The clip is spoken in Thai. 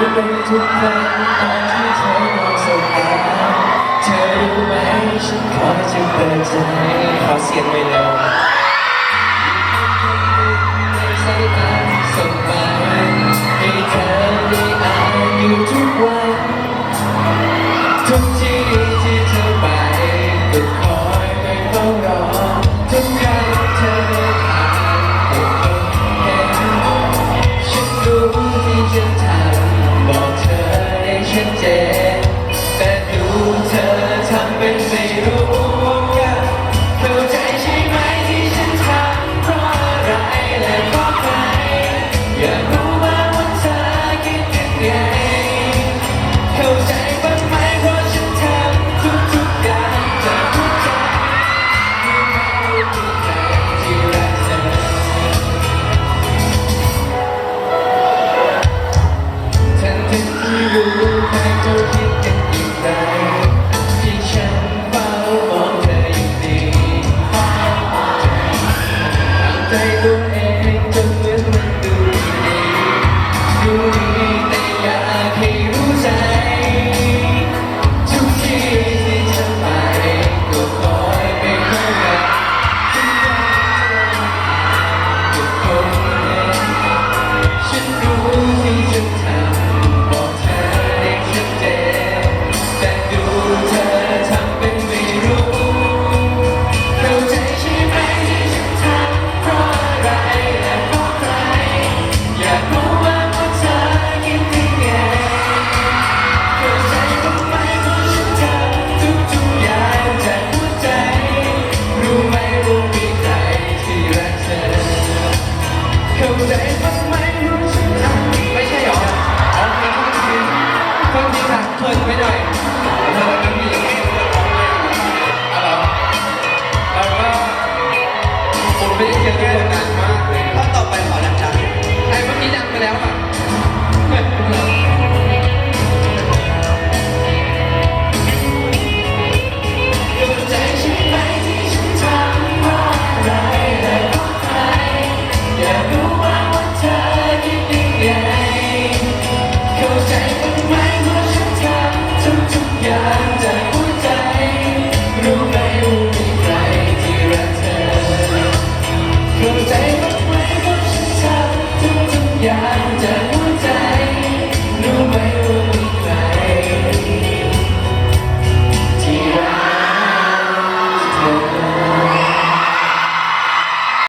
จะเป็นทุกวันที่เธอมองสบตาเธอรู้ไหมฉันขอจะเปิดใจขอเสียงไปเลยในสายตาสบตาให้เธอได้อ่านอยู่ทุกวัน you, I don't แก้กมากเลย